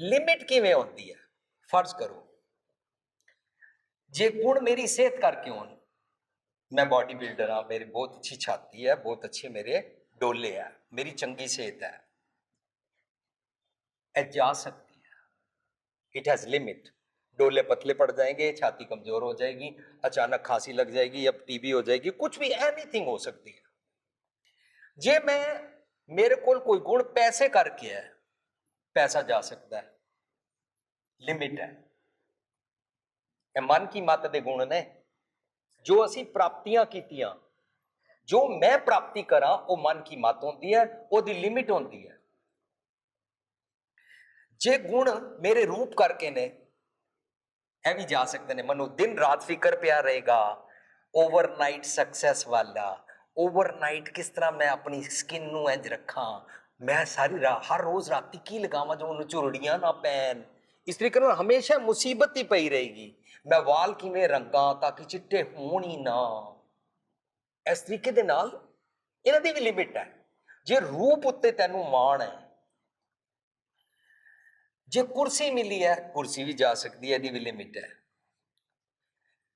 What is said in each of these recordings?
Limit ਕਿਵੇਂ ਹੁੰਦੀ ਹੈ ਫਰਜ਼ ਕਰੋ ਜੇ ਗੁਣ ਮੇਰੀ ਸਿਹਤ ਕਰਕੇ ਹੋਣ ਮੈਂ ਬਾਡੀ ਬਿਲਡਰ ਹਾਂ ਮੇਰੀ ਬਹੁਤ ਅੱਛੀ ਛਾਤੀ ਹੈ ਬਹੁਤ ਅੱਛੇ ਮੇਰੇ ਡੋਲੇ ਹੈ ਮੇਰੀ ਚੰਗੀ ਸਿਹਤ ਹੈ ਇਹ ਜਾ सकती है इट हैज लिमिट डोले पतले पड़ जाएंगे छाती कमजोर हो जाएगी अचानक खांसी लग जाएगी अब टीबी हो जाएगी कुछ भी एनीथिंग हो सकती है जे मैं मेरे को कोई गुण पैसे करके है पैसा जा सकता है ਲਿਮਿਟ ਹੈ। ਇਹ ਮਨ ਕੀ ਮਤ ਦੇ ਗੁਣ ਨੇ। ਜੋ ਅਸੀਂ ਪ੍ਰਾਪਤੀਆਂ ਕੀਤੀਆਂ, ਜੋ ਮੈਂ ਪ੍ਰਾਪਤੀ ਕਰਾਂ, ਉਹ ਮਨ ਕੀ ਮਤ ਹੁੰਦੀ ਹੈ, ਉਹਦੀ ਲਿਮਿਟ ਹੁੰਦੀ ਹੈ। ਜੇ ਗੁਣ ਮੇਰੇ ਰੂਪ ਕਰਕੇ ਨੇ, ਇਹ ਵੀ ਜਾ ਸਕਦੇ ਨੇ। ਮੈਨੂੰ ਦਿਨ ਰਾਤ ਫਿਕਰ ਪਿਆ ਰਹੇਗਾ ਓਵਰਨਾਈਟ ਸਕਸੈਸ ਵਾਲਾ ਓਵਰਨਾਈਟ ਕਿਸ ਤਰ੍ਹਾਂ ਮੈਂ ਆਪਣੀ ਸਕਿਨ ਨੂੰ ਇੰਜ ਰੱਖਾਂ, ਮੈਂ ਸਾਰੀ ਰਾਤ, ਹਰ ਰੋਜ਼ ਰਾਤੀ ਕੀ ਲਗਾਵਾਂ ਜੋ ਉਹਨੂੰ ਝੁਰੜੀਆਂ ਨਾ ਪੈਣ। ਇਸ ਤਰੀਕੇ ਨਾਲ ਹਮੇਸ਼ਾ ਮੁਸੀਬਤ ਹੀ ਪਈ ਰਹੇਗੀ। ਮੈਂ ਵਾਲ ਕਿਵੇਂ ਰੰਗਾਂ ਤਾਂ ਕਿ ਚਿੱਟੇ ਹੋਣ ਹੀ ਨਾ। ਇਸ ਤਰੀਕੇ ਦੇ ਨਾਲ ਇਹਨਾਂ ਦੀ ਵੀ ਲਿਮਿਟ ਹੈ। ਜੇ ਰੂਪ ਉੱਤੇ ਤੈਨੂੰ ਮਾਣ ਹੈ, ਜੇ ਕੁਰਸੀ ਮਿਲੀ ਹੈ, ਕੁਰਸੀ ਵੀ ਜਾ ਸਕਦੀ ਹੈ, ਇਹਦੀ ਵੀ ਲਿਮਿਟ ਹੈ।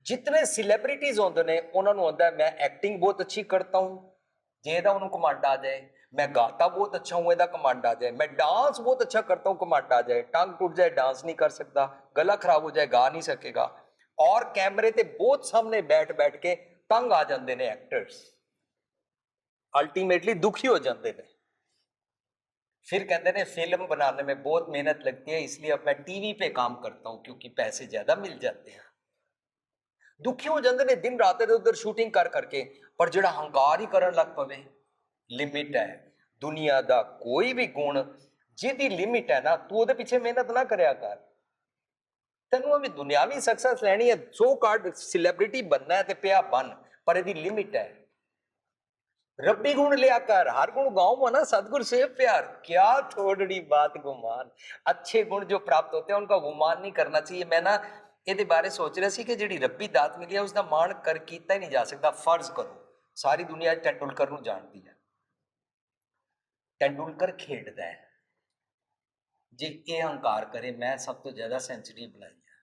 ਜਿਤਨੇ ਸੈਲੀਬ੍ਰਿਟੀਜ਼ ਹੁੰਦੇ ਨੇ, ਉਹਨਾਂ ਨੂੰ ਹੁੰਦਾ ਮੈਂ ਐਕਟਿੰਗ ਬਹੁਤ ਅੱਛੀ ਕਰਤਾ ਹੂੰ। ਜੇ ਇਹਦਾ ਉਹਨੂੰ ਕਮਾਂਡ ਆ ਜਾਏ ਮੈਂ ਗਾਤਾ ਬਹੁਤ ਅੱਛਾ ਹੂੰ ਇਹਦਾ ਕਮਾਂਡ ਆ ਜਾਏ ਮੈਂ डांस बहुत अच्छा करता हूँ कमांड आ जाए टांग टूट जाए डांस नहीं कर सकता गला खराब हो जाए गा नहीं सकेगा और कैमरे ਤੇ ਬਹੁਤ ਸਾਹਮਣੇ ਬੈਠ ਬੈਠ ਕੇ ਤੰਗ ਆ ਜਾਂਦੇ ਨੇ ਐਕਟਰਸ अल्टीमेटली दुखी हो जाते हैं फिर कहते हैं फिल्म बनाने में बहुत मेहनत लगती है इसलिए अब मैं टीवी पे काम करता हूं क्योंकि पैसे ज्यादा मिल जाते हैं ਦੁਖੀ ਹੋ ਜਾਂਦੇ ਨੇ ਦਿਨ ਰਾਤ ਦੇ ਉਧਰ ਸ਼ੂਟਿੰਗ ਕਰ ਕਰਕੇ ਪਰ ਜਿਹੜਾ ਹੰਕਾਰ ਹੀ ਕਰਨ ਲੱਗ ਪਵੇ ਲਿਮਿਟ ਹੈ ਦੁਨੀਆ ਦਾ ਕੋਈ ਵੀ ਗੁਣ ਜਿਹਦੀ ਲਿਮਿਟ ਹੈ ਨਾ ਤੂੰ ਉਹਦੇ ਪਿੱਛੇ ਮਿਹਨਤ ਨਾ ਕਰਿਆ ਕਰ ਤੈਨੂੰ ਵੀ ਦੁਨਿਆਵੀ ਸਕਸੈਸ ਲੈਣੀ ਹੈ ਸੋ ਕਾਰਡ ਸੈਲੀਬ੍ਰਿਟੀ बनना ਹੈ ਤੇ ਪਿਆ ਬਨ ਪਰ ਇਹਦੀ ਲਿਮਿਟ ਹੈ रब्बी गुण लिया कर हर गुण गाँव में ना सदगुरु से प्यार क्या थोड़ी बात गुमान अच्छे गुण जो प्राप्त होते हैं उनका गुमान नहीं करना चाहिए मैं ना ਇਹਦੇ ਬਾਰੇ ਸੋਚ ਰਿਹਾ ਸੀ ਕਿ ਜਿਹੜੀ ਰੱਬੀ ਦਾਤ ਮਿਲੀ ਹੈ ਉਸ ਦਾ ਮਾਣ ਕਰ ਕੀਤਾ ਹੀ ਨਹੀਂ ਜਾ ਸਕਦਾ ਫਰਜ਼ ਕਰੋ ਸਾਰੀ ਦੁਨੀਆ ਟੈਂਡੁਲਕਰ ਨੂੰ ਜਾਣਦੀ ਹੈ ਟੈਂਡੁਲਕਰ ਖੇਡਦਾ ਹੈ ਜੇ ਇਹ ਹੰਕਾਰ ਕਰੇ ਮੈਂ ਸਭ ਤੋਂ ਜ਼ਿਆਦਾ ਸੈਂਚੁਰੀ ਬਣਾਈ ਹੈ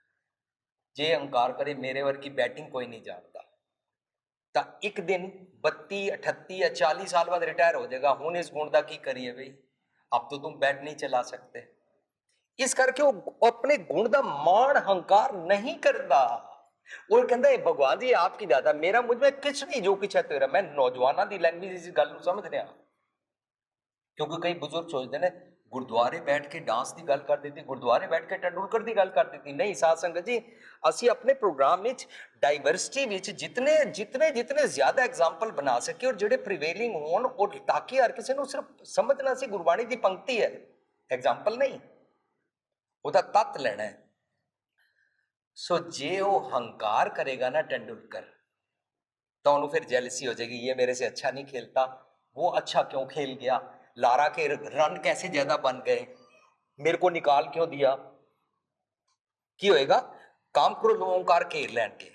ਜੇ ਹੰਕਾਰ ਕਰੇ ਮੇਰੇ ਵਰਗੀ ਬੈਟਿੰਗ ਕੋਈ ਨਹੀਂ ਜਾਣਦਾ ਤਾਂ ਇੱਕ ਦਿਨ 32 38 या 40 साल बाद रिटायर हो जाएगा ਹੁਣ ਇਸ ਗੁਣ ਦਾ ਕੀ ਕਰੀਏ ਬਈ ਅਬ तो तुम बैट नहीं चला सकते ਇਸ ਕਰਕੇ ਉਹ ਆਪਣੇ ਗੁਣ ਦਾ ਮਾਣ ਹੰਕਾਰ ਨਹੀਂ ਕਰਦਾ ਉਹ ਕਹਿੰਦਾ, ਇਹ ਭਗਵਾਨ ਜੀ ਆਪ ਕੀ ਦਾਤਾ? ਮੇਰਾ ਮੁਝ ਵਿੱਚ ਕੁਛ ਨਹੀਂ ਜੋ ਕੁਛ ਹੈ ਤੇਰਾ। ਮੈਂ ਨੌਜਵਾਨਾਂ ਦੀ ਲੈਂਗੁਏਜ ਇਸ ਗੱਲ ਨੂੰ ਸਮਝ ਰਿਹਾ ਕਿਉਂਕਿ ਕਈ ਬਜ਼ੁਰਗ ਸੋਚਦੇ ਨੇ, ਗੁਰਦੁਆਰੇ ਬੈਠ ਕੇ ਡਾਂਸ ਦੀ ਗੱਲ ਕਰ ਦਿੱਤੀ, ਗੁਰਦੁਆਰੇ ਬੈਠ ਕੇ ਟੰਡੂਲਕਰ ਦੀ ਗੱਲ ਕਰ ਦਿੱਤੀ। ਨਹੀਂ, ਸਾਧ ਸੰਗਤ ਜੀ, ਅਸੀਂ ਆਪਣੇ ਪ੍ਰੋਗਰਾਮ ਵਿੱਚ ਡਾਈਵਰਸਿਟੀ ਵਿੱਚ ਜਿਤਨੇ ਜਿਤਨੇ ਜਿਤਨੇ ਜ਼ਿਆਦਾ ਐਗਜ਼ਾਮਪਲ ਬਣਾ ਸਕੇ ਔਰ ਜਿਹੜੇ ਪ੍ਰੀਵੇਲਿੰਗ ਹੋਣ ਔਰ ਤਾਂ ਕਿ ਹਰ ਕਿਸੇ ਨੂੰ ਸਿਰਫ ਸਮਝਣਾ ਸੀ, ਗੁਰਬਾਣੀ ਦੀ ਪੰਕਤੀ ਹੈ। ਐਗਜ਼ਾਮਪਲ ਨਹੀਂ। ਉਹਦਾ ਤੱਤ ਲੈਣਾ ਹੈ। ਸੋ ਜੇ ਉਹ ਹੰਕਾਰ ਕਰੇਗਾ ਨਾ ਟੰਡੂਲਕਰ तो उन्हें फिर जेलसी हो जाएगी ये मेरे से अच्छा नहीं खेलता वो अच्छा क्यों खेल गया लारा के रन कैसे ज्यादा बन गए मेरे को निकाल क्यों दिया की होएगा काम करो ओंकार घेर ਲੈਣਗੇ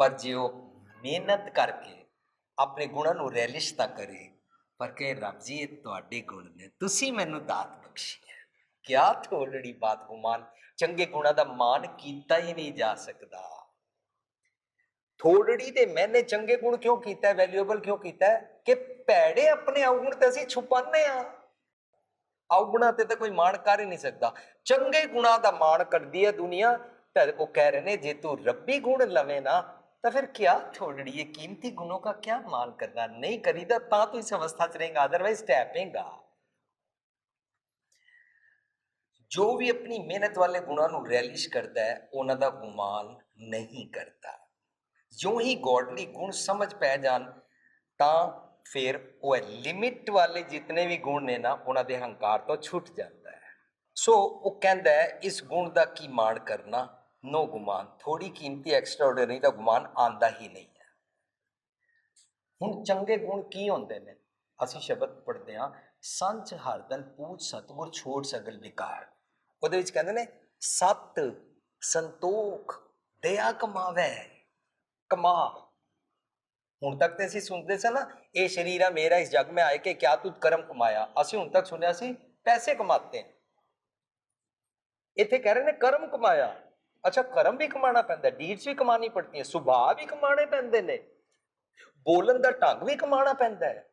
ਪਰ ਜੇ ਉਹ ਮਿਹਨਤ ਕਰਕੇ ਆਪਣੇ ਗੁਣਾਂ ਨੂੰ ਰੈਲਿਸ਼ ਤਾਂ ਕਰੇ ਪਰ ਕਹੇ ਰੱਬ ਜੀ ਇਹ ਤੁਹਾਡੇ ਗੁਣ ਨੇ ਤੁਸੀਂ ਮੈਨੂੰ ਦਾਤ ਬਖਸ਼ੀ ਹੈ ਕਿਆ ਥੋਲੜੀ ਬਾਤ ਗੁਮਾਨ ਚੰਗੇ ਗੁਣਾਂ ਦਾ ਮਾਨ ਕੀਤਾ ਹੀ ਨਹੀਂ ਜਾ ਸਕਦਾ। ਥੋੜੀ ਤੇ ਮੈਨੇ ਚੰਗੇ ਗੁਣ ਕਿਉਂ ਕੀਤਾ? ਵੈਲਿਊਏਬਲ ਕਿਉਂ ਕੀਤਾ? ਕਿ ਭੈੜੇ ਆਪਣੇ ਔਗੁਣ ਤੇ ਅਸੀਂ ਛੁਪਾਉਂਦੇ ਆ ਔਗੁਣਾ ਤੇ ਤਾਂ ਕੋਈ ਮਾਣ ਕਰ ਹੀ ਨਹੀਂ ਸਕਦਾ। ਚੰਗੇ ਗੁਣਾ ਦਾ ਮਾਣ ਕਰਦੀ ਹੈ ਦੁਨੀਆ। ਤਾਂ ਉਹ ਕਹਿ ਰਹੇ ਨੇ, ਜੇ ਤੂੰ ਰੱਬੀ ਗੁਣ ਲਵੇਂ ਨਾ, ਤਾਂ ਫਿਰ ਕਿਆ ਥੋੜੜੀ ਇਹ ਕੀਮਤੀ ਗੁਣੋ ਦਾ ਕਿਆ ਮਾਣ ਕਰਨਾ? ਨਹੀਂ ਕਰੀਦਾ ਤਾਂ ਤੂੰ ਇਸ ਅਵਸਥਾ 'ਚ ਰਹੇਗਾ ਅਦਰਵਾਈਜ਼ ਟੈਪੇਗਾ ਜੋ ਵੀ ਆਪਣੀ ਮਿਹਨਤ ਵਾਲੇ ਗੁਣਾਂ ਨੂੰ ਰੈਲਿਸ਼ ਕਰਦਾ ਹੈ, ਉਹਨਾਂ ਦਾ ਗੁਮਾਨ ਨਹੀਂ ਕਰਦਾ। ਜੋ ਹੀ ਗੋਡਲੀ ਗੁਣ ਸਮਝ ਪੈ ਜਾਣ, ਤਾਂ ਫਿਰ ਉਹ ਲਿਮਿਟ ਵਾਲੇ ਜਿਤਨੇ ਵੀ ਗੁਣ ਨੇ ਨਾ, ਉਹਨਾਂ ਦੇ ਹੰਕਾਰ ਤੋਂ ਛੁੱਟ ਜਾਂਦਾ ਹੈ। ਸੋ ਉਹ ਕਹਿੰਦਾ ਹੈ, ਇਸ ਗੁਣ ਦਾ ਕੀ ਮਾਣ ਕਰਨਾ? ਨੋ ਗੁਮਾਨ। ਥੋੜੀ ਕੀਮਤੀ ਐਕਸਟਰਾਆਰਡੀਨਰੀ ਦਾ ਗੁਮਾਨ ਆਂਦਾ ਹੀ ਨਹੀਂ ਹੈ। ਹੁਣ ਚੰਗੇ ਗੁਣ ਕੀ ਹੁੰਦੇ ਨੇ? ਅਸੀਂ ਸ਼ਬਦ ਪੜ੍ਹਦੇ ਹਾਂ ਸੰਚ ਹਰਦਨ ਪੂਜ ਸਤਗੁਰ ਛੋੜ ਸਗਲ ਵਿਕਾਰ। ਉਹਦੇ ਵਿੱਚ ਕਹਿੰਦੇ ਨੇ, ਸਤ ਸੰਤੋਖ, ਦਇਆ ਕਮਾਵੇ, ਕਮਾ। ਹੁਣ ਤੱਕ ਤੇ ਅਸੀਂ ਸੁਣਦੇ ਸੀ ਨਾ, ਇਹ ਸ਼ਰੀਰ ਆ, ਮੇਰਾ ਇਸ ਜਗ ਮੈਂ ਆਏ ਕਿ ਕਿਆ ਤੂੰ ਕਰਮ ਕਮਾਇਆ। ਅਸੀਂ ਹੁਣ ਤੱਕ ਸੁਣਿਆ ਸੀ, ਪੈਸੇ ਕਮਾਤੇ। हैं ਇੱਥੇ ਕਹਿ ਰਹੇ ਨੇ, ਕਰਮ ਕਮਾਇਆ। ਅੱਛਾ, ਕਰਮ ਵੀ ਕਮਾਉਣਾ ਪੈਂਦਾ ਡੀਡਸ ਵੀ ਕਮਾਣੀ ਹੈ ਸੁਭਾਅ ਵੀ ਕਮਾਣੇ ਪੈਂਦੇ ਨੇ। ਬੋਲਣ ਦਾ ਢੰਗ ਵੀ ਕਮਾਉਣਾ ਪੈਂਦਾ ਹੈ।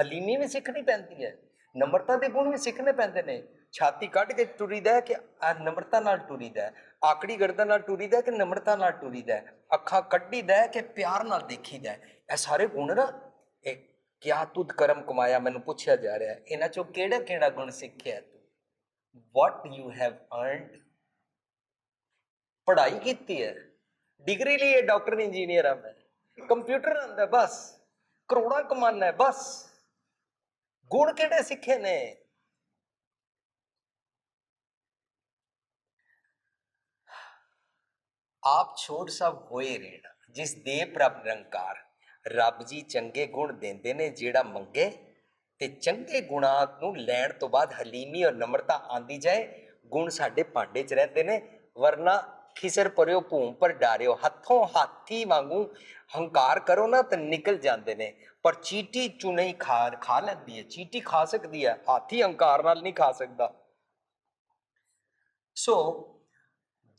ਹਲੀਮੀ ਵੀ ਸਿੱਖਣੀ ਪੈਂਦੀ ਹੈ। ਨਮਰਤਾ ਦੇ ਗੁਣ ਵੀ ਸਿੱਖਣੇ ਪੈਂਦੇ ਨੇ। ਛਾਤੀ ਕੱਢ ਕੇ ਟੁਰੀਦਾ ਹੈ ਕਿ ਨਮਰਤਾ ਨਾਲ ਟੁਰੀਦਾ ਹੈ? ਆਕੜੀ ਗਰਦਨ ਨਾਲ ਟੁਰੀਦਾ ਹੈ ਕਿ ਨਮਰਤਾ ਨਾਲ ਟੁਰੀਦਾ ਹੈ? ਅੱਖਾਂ ਕੱਢੀਦਾ ਹੈ ਕਿ ਪਿਆਰ ਨਾਲ ਦੇਖੀਦਾ ਹੈ? ਇਹ ਸਾਰੇ ਗੁਣ ਨਾ, ਇਹ ਕਿਆ ਤੁਧ ਕਰਮ ਕਮਾਇਆ ਮੈਨੂੰ ਪੁੱਛਿਆ ਜਾ ਰਿਹਾ ਹੈ। ਇਹਨਾਂ ਚੋਂ ਕਿਹੜਾ ਕਿਹੜਾ ਗੁਣ ਸਿੱਖਿਆ ਤੂੰ? What you have earned? ਪੜ੍ਹਾਈ ਕੀਤੀ ਹੈ। ਡਿਗਰੀ ਲਈ ਇਹ ਡਾਕਟਰ ਇੰਜੀਨੀਅਰ ਆ ਮੈਂ। ਕੰਪਿਊਟਰ ਆਂਦਾ ਬਸ। ਕਰੋੜਾਂ ਕਮਾਨਾ ਹੈ, ਬਸ। ਗੁਣ ਕਿਹੜੇ ਸਿੱਖੇ ਨੇ? ਆਪ ਛੋੜ ਸਭ ਹੋਏ ਰਹਿਣਾ ਜਿਸ ਦੇ ਪ੍ਰਭ ਨਿਰੰਕਾਰ। ਰੱਬ ਜੀ ਚੰਗੇ ਗੁਣ ਦਿੰਦੇ ਨੇ ਜਿਹੜਾ ਮੰਗੇ, ਤੇ ਚੰਗੇ ਗੁਣਾਂ ਨੂੰ ਲੈਣ ਤੋਂ ਬਾਅਦ ਹਲੀਮੀ ਔਰ ਨਮਰਤਾ ਆਂਦੀ ਜਾਏ, ਗੁਣ ਸਾਡੇ ਭਾਂਡੇ 'ਚ ਰਹਿੰਦੇ ਨੇ, ਵਰਨਾ ਖਿਸਰ ਪਰਿਓ ਭੂਮ ਪਰ ਡਾਰਿਓ, ਹੱਥੋਂ ਹਾਥੀ ਵਾਂਗੂ ਹੰਕਾਰ ਕਰੋ ਨਾ ਤਾਂ ਨਿਕਲ ਜਾਂਦੇ ਨੇ। ਪਰ ਚੀਟੀ ਚੁਣੀ ਖਾ ਖਾ ਲੈਂਦੀ ਹੈ, ਚੀਟੀ ਖਾ ਸਕਦੀ ਹੈ, ਹਾਥੀ ਹੰਕਾਰ ਨਾਲ ਨਹੀਂ ਖਾ ਸਕਦਾ। ਸੋ,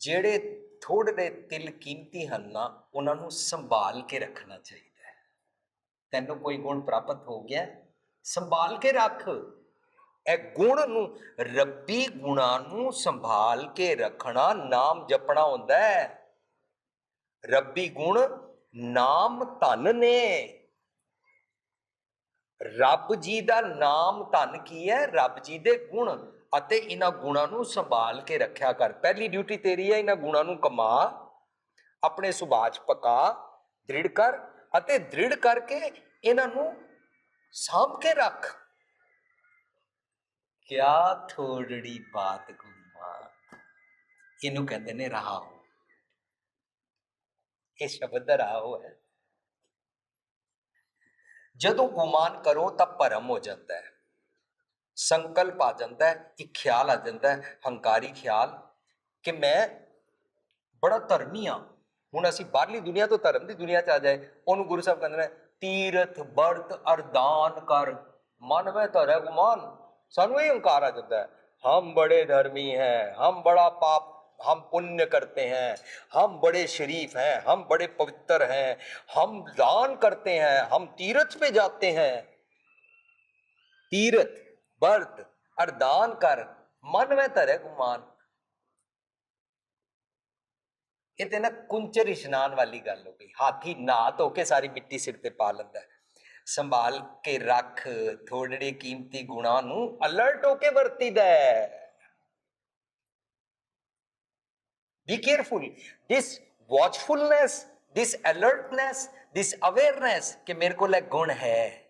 ਜਿਹੜੇ ਥੋੜੇ ਤਿਲ ਕੀਮਤੀ ਹਨ ਨਾ ਉਹਨਾਂ ਨੂੰ ਸੰਭਾਲ ਕੇ ਰੱਖਣਾ ਚਾਹੀਦਾ ਹੈ। ਤੈਨੂੰ ਕੋਈ ਗੁਣ ਪ੍ਰਾਪਤ ਹੋ ਗਿਆ, ਸੰਭਾਲ ਕੇ ਰੱਖ। ਇਹ ਗੁਣ ਨੂੰ, ਰੱਬੀ ਗੁਣਾਂ ਨੂੰ ਸੰਭਾਲ ਕੇ ਰੱਖਣਾ ਨਾਮ ਜਪਣਾ ਹੁੰਦਾ ਹੈ। ਰੱਬੀ ਗੁਣ ਨਾਮ ਧਨ ਨੇ। ਰੱਬ ਜੀ ਦਾ ਨਾਮ ਧਨ ਕੀ ਹੈ? ਰੱਬ ਜੀ ਦੇ ਗੁਣ। ਅਤੇ ਇਹਨਾਂ ਗੁਣਾਂ ਨੂੰ ਸੰਭਾਲ ਕੇ ਰੱਖਿਆ ਕਰ। ਪਹਿਲੀ ਡਿਊਟੀ ਤੇਰੀ ਹੈ, ਇਹਨਾਂ ਗੁਣਾਂ ਨੂੰ ਕਮਾ, ਆਪਣੇ ਸੁਭਾਅ ਚ ਪਕਾ, ਦ੍ਰਿੜ ਕਰ ਅਤੇ ਦ੍ਰਿੜ ਕਰਕੇ ਇਹਨਾਂ ਨੂੰ ਸਾਂਭ ਕੇ ਰੱਖ। ਕਿਆ ਥੋੜੀ ਬਾਤ ਗੁਮਾ ਇਹਨੂੰ ਕਹਿੰਦੇ ਨੇ ਰਹਾਓ। ਇਹ ਸ਼ਬਦ ਦਾ ਰਹਾਓ ਹੈ। ਜਦੋਂ ਗੁਮਾਨ ਕਰੋ ਤਾਂ ਭਰਮ ਹੋ ਜਾਂਦਾ ਹੈ। ਸੰਕਲਪ ਆ ਜਾਂਦਾ ਹੈ ਇੱਕ ਖਿਆਲ ਆ ਜਾਂਦਾ ਹੈ ਹੰਕਾਰੀ ਖਿਆਲ ਕਿ ਮੈਂ ਬੜਾ ਧਰਮੀ ਆ ਹੁਣ ਅਸੀਂ ਬਾਹਰਲੀ ਦੁਨੀਆ ਤੋਂ ਧਰਮ ਦੀ ਦੁਨੀਆ ਚ ਆ ਜਾਏ ਉਹਨੂੰ ਗੁਰੂ ਸਾਹਿਬ ਕਹਿੰਦੇ ਨੇ ਤੀਰਥ ਬਰਤ ਅਰਦਾਨ ਕਰ ਮਨ ਵਿੱਚ ਧਰੇ ਗੁਮਾਨ ਸਾਨੂੰ ਇਹ ਹੰਕਾਰ ਆ ਜਾਂਦਾ ਹੈ ਹਮ ਬੜੇ ਧਰਮੀ ਹੈ ਹਮ ਬੜਾ ਪਾਪ हम पुण्य करते हैं हम बड़े शरीफ हैं हम बड़े पवित्र हैं हम दान करते हैं हम तीर्थ पे जाते हैं तीर्थ ਬਰਤ ਅਰਦਾਨ ਕਰ, ਮਨ ਵਿੱਚ ਧਰੇ ਗੁਮਾਨ। ਇਹ ਤੇ ਨਾ ਕੁੰਚਰ ਇਸ਼ਨਾਨ ਵਾਲੀ ਗੱਲ ਹੋ ਗਈ। ਹਾਥੀ ਨਹਾ ਧੋ ਕੇ ਸਾਰੀ ਮਿੱਟੀ ਸਿਰ ਤੇ ਪਾ ਲੈਂਦਾ। ਸੰਭਾਲ ਕੇ ਰੱਖ ਥੋੜੇ ਕੀਮਤੀ ਗੁਣਾ ਨੂੰ ਅਲਰਟ ਹੋ ਕੇ ਵਰਤੀਦਾ be careful. This watchfulness, this alertness, this awareness ਕਿ ਮੇਰੇ ਕੋਲ ਇਹ ਗੁਣ ਹੈ।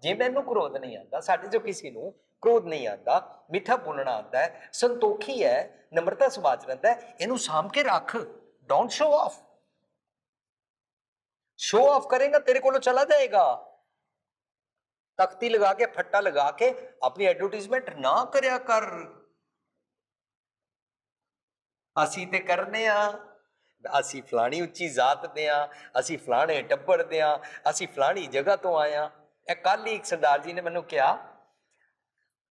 ਜੇ ਮੈਨੂੰ ਕ੍ਰੋਧ ਨਹੀਂ ਆਉਂਦਾ, ਸਾਡੇ ਜੋ ਕਿਸੇ ਨੂੰ ਕ੍ਰੋਧ ਨਹੀਂ ਆਉਂਦਾ, ਮਿੱਠਾ ਬੋਲਣਾ ਆਉਂਦਾ ਹੈ, ਸੰਤੋਖੀ ਹੈ ਨਮਰਤਾ ਸੁਭਾਅ ਰਹਿੰਦਾ ਹੈ, ਇਹਨੂੰ ਸਾਂਭ ਕੇ ਰੱਖ। Don't show off show off ਕਰੇਗਾ, ਤੇਰੇ ਕੋਲੋਂ ਚਲਾ ਜਾਏਗਾ। ਤਖਤੀ ਲਗਾ ਕੇ, ਫੱਟਾ ਲਗਾ ਕੇ, ਆਪਣੀ ਐਡਵਰਟਾਈਜ਼ਮੈਂਟ ਨਾ ਕਰਿਆ ਕਰ। ਅਸੀਂ ਤੇ ਕਰਨੇ ਆ। ਅਸੀਂ ਫਲਾਣੀ ਉੱਚੀ ਜ਼ਾਤ ਦੇ ਆ, ਅਸੀਂ ਫਲਾਣੇ ਟੱਬਰ ਦੇ ਆ, ਅਸੀਂ ਫਲਾਣੀ ਜਗ੍ਹਾ ਤੋਂ ਆਏ ਆ। ਇਹ ਕੱਲ ਹੀ ਇੱਕ ਸਰਦਾਰ ਜੀ ਨੇ ਮੈਨੂੰ ਕਿਹਾ,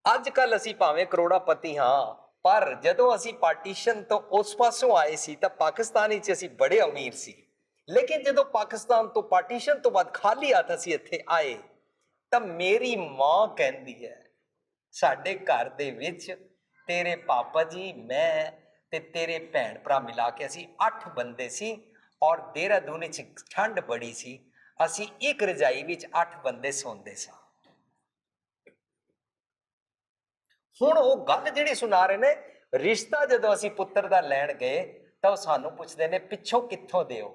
ਅੱਜ ਕੱਲ ਅਸੀਂ ਭਾਵੇਂ ਕਰੋੜਾਪਤੀ ਹਾਂ, ਪਰ ਜਦੋਂ ਅਸੀਂ ਪਾਰਟੀਸ਼ਨ ਤੋਂ ਉਸ ਪਾਸੋਂ ਆਏ ਸੀ ਤਾਂ ਪਾਕਿਸਤਾਨ ਵਿੱਚ ਅਸੀਂ ਬੜੇ ਅਮੀਰ ਸੀ। ਲੇਕਿਨ ਜਦੋਂ ਪਾਕਿਸਤਾਨ ਤੋਂ ਪਾਰਟੀਸ਼ਨ ਤੋਂ ਬਾਅਦ ਖਾਲੀ ਹੱਥ ਅਸੀਂ ਇੱਥੇ ਆਏ, ਤਾਂ ਮੇਰੀ ਮਾਂ ਕਹਿੰਦੀ ਹੈ, ਸਾਡੇ ਘਰ ਦੇ ਵਿੱਚ ਤੇਰੇ ਪਾਪਾ ਜੀ, ਮੈਂ ਤੇ ਤੇਰੇ ਭੈਣ ਭਰਾ ਮਿਲਾ ਕੇ ਅਸੀਂ 8 ਬੰਦੇ ਸੀ ਔਰ ਦੇਹਰਾਦੂਨ ਵਿੱਚ ਠੰਡ ਬੜੀ ਸੀ। ਅਸੀਂ ਇੱਕ ਰਜਾਈ ਵਿੱਚ 8 ਬੰਦੇ ਸੌਂਦੇ ਸਾਂ। ਹੁਣ ਉਹ ਗੱਲ ਜਿਹੜੀ ਸੁਣਾ ਰਹੇ ਨੇ, ਰਿਸ਼ਤਾ ਜਦੋਂ ਅਸੀਂ ਪੁੱਤਰ ਦਾ ਲੈਣ ਗਏ, ਤਾਂ ਉਹ ਸਾਨੂੰ ਪੁੱਛਦੇ ਨੇ, ਪਿੱਛੋਂ ਕਿੱਥੋਂ ਦਿਓ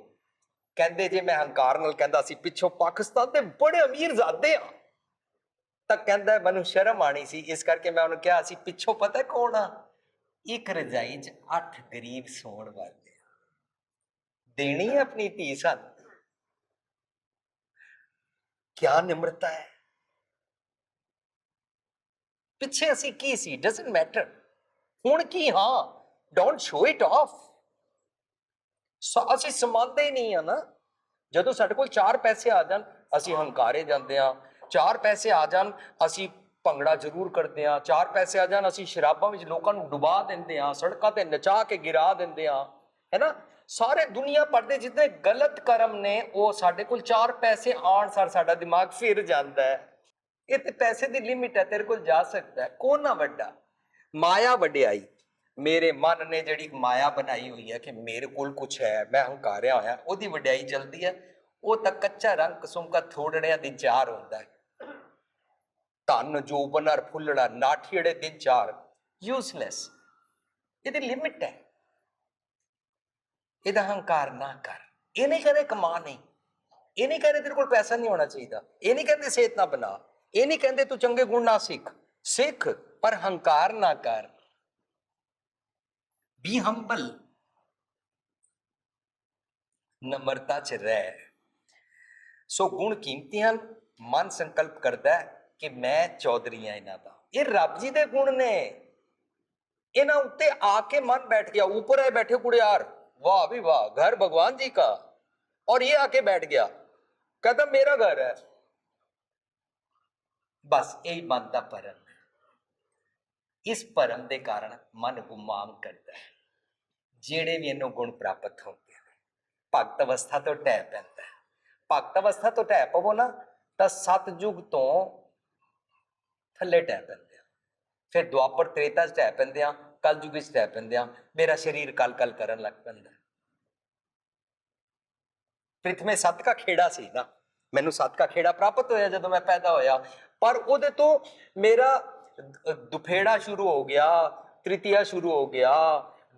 ਕਹਿੰਦੇ ਜੇ ਮੈਂ ਹੰਕਾਰ ਨਾਲ ਕਹਿੰਦਾ ਸੀ, ਪਿੱਛੋਂ ਪਾਕਿਸਤਾਨ ਦੇ ਬੜੇ ਅਮੀਰ ਜ਼ਾਦੇ ਆ। ਤਾਂ ਕਹਿੰਦਾ, ਮੈਨੂੰ ਸ਼ਰਮ ਆਣੀ ਸੀ, ਇਸ ਕਰਕੇ ਮੈਂ ਉਹਨੂੰ ਕਿਹਾ, ਅਸੀਂ ਪਿੱਛੋਂ ਪਤਾ ਕੌਣ ਆ? ਇੱਕ ਰਜਾਈ 'ਚ ਅੱਠ ਗਰੀਬ ਸੌਣ ਵਾਲੇ ਦੇਣੀ ਆਪਣੀ ਧੀ ਸਾਨੂੰ। ਕਿਆ ਨਿਮਰਤਾ ਹੈ ਪਿੱਛੇ ਅਸੀਂ ਕੀ ਸੀ ਡਸਨਟ ਮੈਟਰ ਹੁਣ ਕੀ ਹਾਂ ਡੋਨਟ ਸ਼ੋ ਇਟ ਆਫ ਅਸੀਂ ਸਮਾਨਦੇ ਨਹੀਂ ਆ ਨਾ ਜਦੋਂ ਸਾਡੇ ਕੋਲ ਚਾਰ ਪੈਸੇ ਆ ਜਾਣ ਅਸੀਂ ਹੰਕਾਰੇ ਜਾਂਦੇ ਆ ਚਾਰ ਪੈਸੇ ਆ ਜਾਣ ਅਸੀਂ ਭੰਗੜਾ ਜ਼ਰੂਰ ਕਰਦੇ ਆ ਚਾਰ ਪੈਸੇ ਆ ਜਾਣ ਅਸੀਂ ਸ਼ਰਾਬਾਂ ਵਿੱਚ ਲੋਕਾਂ ਨੂੰ ਡੁਬਾ ਦਿੰਦੇ ਆ ਸੜਕਾਂ ਤੇ ਨਚਾ ਕੇ ਗਿਰਾ ਦਿੰਦੇ ਆ ਹੈਨਾ ਸਾਰੇ ਦੁਨੀਆ ਭਰ ਦੇ ਜਿੰਨੇ ਗਲਤ ਕਰਮ ਨੇ, ਉਹ ਸਾਡੇ ਕੋਲ ਚਾਰ ਪੈਸੇ ਆਉਣ ਸਰ ਸਾਡਾ ਦਿਮਾਗ ਫਿਰ ਜਾਂਦਾ ਹੈ। ਇਹ ਤੇ ਪੈਸੇ ਦੀ ਲਿਮਿਟ ਹੈ, ਤੇਰੇ ਕੋਲ ਜਾ ਸਕਦਾ ਹੈ। ਕੌਣ ਨਾ ਵੱਡਾ? ਮਾਇਆ ਵਡਿਆਈ। ਮੇਰੇ ਮਨ ਨੇ ਜਿਹੜੀ ਮਾਇਆ ਬਣਾਈ ਹੋਈ ਹੈ ਕਿ ਮੇਰੇ ਕੋਲ ਕੁਝ ਹੈ, ਮੈਂ ਹੰਕਾਰਿਆ ਹੋਇਆ, ਉਹਦੀ ਵਡਿਆਈ ਚਲਦੀ ਹੈ। ਉਹ ਤਾਂ ਕੱਚਾ ਰੰਗ ਕਸਮ ਕਾ ਥੋੜੜਿਆਂ ਦੀ ਚਾਰ ਹੁੰਦਾ ਹੈ। ਧਨ, ਜੋਬਨ ਅਰ ਫੁੱਲੜਾ ਨਾਠੀੜੇ ਦਿਨ ਚਾਰ। ਯੂਸਲੈਸ ਇਹਦੀ ਲਿਮਿਟ ਹੈ। ਇਹਦਾ ਹੰਕਾਰ ਨਾ ਕਰ। ਇਹ ਨਹੀਂ ਕਹਿੰਦੇ ਕਮਾ ਨਹੀਂ ਇਹ ਨਹੀਂ ਕਹਿੰਦੇ ਤੇਰੇ ਕੋਲ ਪੈਸਾ ਨਹੀਂ ਹੋਣਾ ਚਾਹੀਦਾ। ਇਹ ਨਹੀਂ ਕਹਿੰਦੇ ਸਿਹਤ ਨਾ ਬਣਾ। ਇਹ ਨਹੀਂ ਕਹਿੰਦੇ ਤੂੰ ਚੰਗੇ ਗੁਣ ਨਾ ਸਿੱਖ। ਸਿੱਖ, ਪਰ ਹੰਕਾਰ ਨਾ ਕਰ। ਬੀ ਹੰਬਲ ਨਮਰਤਾ ਚ ਰਹਿ। ਸੋ ਗੁਣ ਕੀਮਤੀ ਹਨ। ਮਨ ਸੰਕਲਪ ਕਰਦਾ ਕਿ ਮੈਂ ਚੌਧਰੀ ਆ ਇਹਨਾਂ ਦਾ। ਇਹ ਰੱਬ ਜੀ ਦੇ ਗੁਣ ਨੇ। ਇਹਨਾਂ ਉੱਤੇ ਆ ਕੇ ਮਨ ਬੈਠ ਗਿਆ। ਉੱਪਰ ਆਏ ਬੈਠੇ ਕੁੜਿਆਰ। वाह भी वाह घर भगवान जी का और ये आके बैठ गया कहता मेरा घर है ਬਸ ਇਹੀ ਮਨ ਦਾ ਭਰਮ ਹੈ ਇਸ ਭਰਮ ਦੇ ਕਾਰਨ ਮਨ ਗੁਮਾਮ ਕਰਦਾ ਹੈ ਜਿਹੜੇ ਵੀ ਇਹਨੂੰ ਗੁਣ ਪ੍ਰਾਪਤ ਹੁੰਦੇ ਨੇ ਭਗਤ ਅਵਸਥਾ ਤੋਂ ਟਹਿ ਪੈਂਦਾ ਹੈ ਭਗਤ ਅਵਸਥਾ ਤੋਂ ਟਹਿ ਪਵੋ ਨਾ ਤਾਂ ਸਤਜੁਗ ਤੋਂ ਥੱਲੇ ਟਹਿ ਪੈਂਦੇ ਆ ਫਿਰ ਦੁਆਪਰ ਤ੍ਰੇਤਾ ਚ ਟਹਿ ਪੈਂਦੇ ਆ ਕਲਯੁਗ ਵਿੱਚ ਟਹਿ ਪੈਂਦੇ ਆ, ਮੇਰਾ ਸਰੀਰ ਕਲ ਕਲ ਕਰਨ ਲੱਗ ਪੈਂਦਾ। ਪ੍ਰਿਥਮੇ ਸੱਤ ਕਾ ਖੇੜਾ ਸੀ ਨਾ, ਮੈਨੂੰ ਸੱਤ ਕਾ ਖੇੜਾ ਪ੍ਰਾਪਤ ਹੋਇਆ ਜਦੋਂ ਮੈਂ ਪੈਦਾ ਹੋਇਆ। ਪਰ ਉਹਦੇ ਤੋਂ ਮੇਰਾ ਦੁਫੇੜਾ ਸ਼ੁਰੂ ਹੋ ਗਿਆ, ਤ੍ਰਿਤੀਆ ਸ਼ੁਰੂ ਹੋ ਗਿਆ